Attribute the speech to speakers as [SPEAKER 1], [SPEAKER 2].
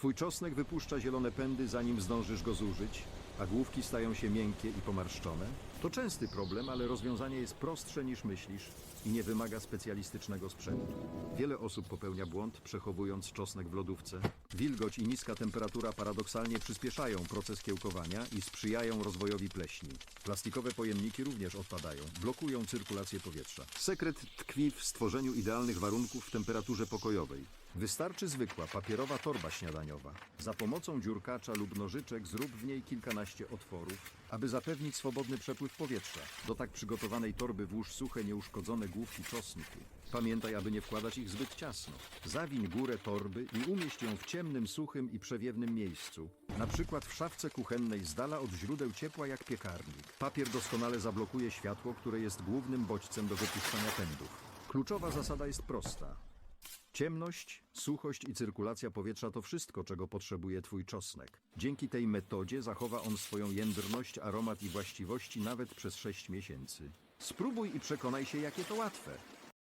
[SPEAKER 1] Twój czosnek wypuszcza zielone pędy, zanim zdążysz go zużyć, a główki stają się miękkie i pomarszczone? To częsty problem, ale rozwiązanie jest prostsze niż myślisz i nie wymaga specjalistycznego sprzętu. Wiele osób popełnia błąd, przechowując czosnek w lodówce. Wilgoć i niska temperatura paradoksalnie przyspieszają proces kiełkowania i sprzyjają rozwojowi pleśni. Plastikowe pojemniki również odpadają, blokują cyrkulację powietrza. Sekret tkwi w stworzeniu idealnych warunków w temperaturze pokojowej. Wystarczy zwykła papierowa torba śniadaniowa. Za pomocą dziurkacza lub nożyczek zrób w niej kilkanaście otworów, aby zapewnić swobodny przepływ powietrza. Do tak przygotowanej torby włóż suche, nieuszkodzone główki czosnku. Pamiętaj, aby nie wkładać ich zbyt ciasno. Zawiń górę torby i umieść ją w ciemnym, suchym i przewiewnym miejscu. Na przykład w szafce kuchennej z dala od źródeł ciepła jak piekarnik. Papier doskonale zablokuje światło, które jest głównym bodźcem do wypuszczania pędów. Kluczowa zasada jest prosta. Ciemność, suchość i cyrkulacja powietrza to wszystko, czego potrzebuje Twój czosnek. Dzięki tej metodzie zachowa on swoją jędrność, aromat i właściwości nawet przez 6 miesięcy. Spróbuj i przekonaj się, jakie to łatwe.